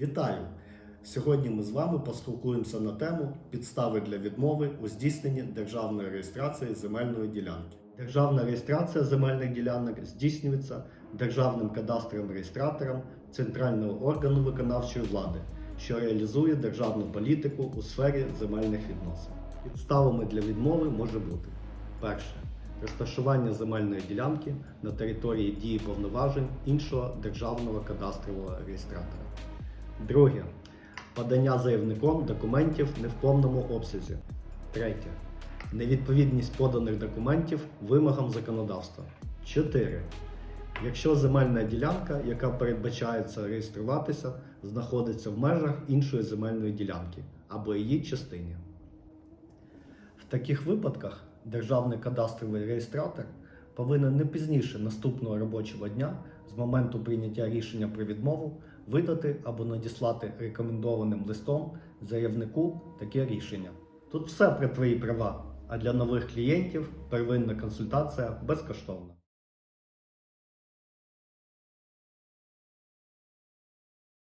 Вітаю! Сьогодні ми з вами поспілкуємося на тему підстави для відмови у здійсненні державної реєстрації земельної ділянки. Державна реєстрація земельних ділянок здійснюється державним кадастровим реєстратором центрального органу виконавчої влади, що реалізує державну політику у сфері земельних відносин. Підставами для відмови може бути перше розташування земельної ділянки на території дії повноважень іншого державного кадастрового реєстратора. Друге. Подання заявником документів не в повному обсязі. Третє. Невідповідність поданих документів вимогам законодавства. 4. Якщо земельна ділянка, яка передбачається реєструватися, знаходиться в межах іншої земельної ділянки або її частині. В таких випадках Державний кадастровий реєстратор повинен не пізніше наступного робочого дня з моменту прийняття рішення про відмову видати або надіслати рекомендованим листом заявнику таке рішення. Тут все про твої права, а для нових клієнтів первинна консультація безкоштовна.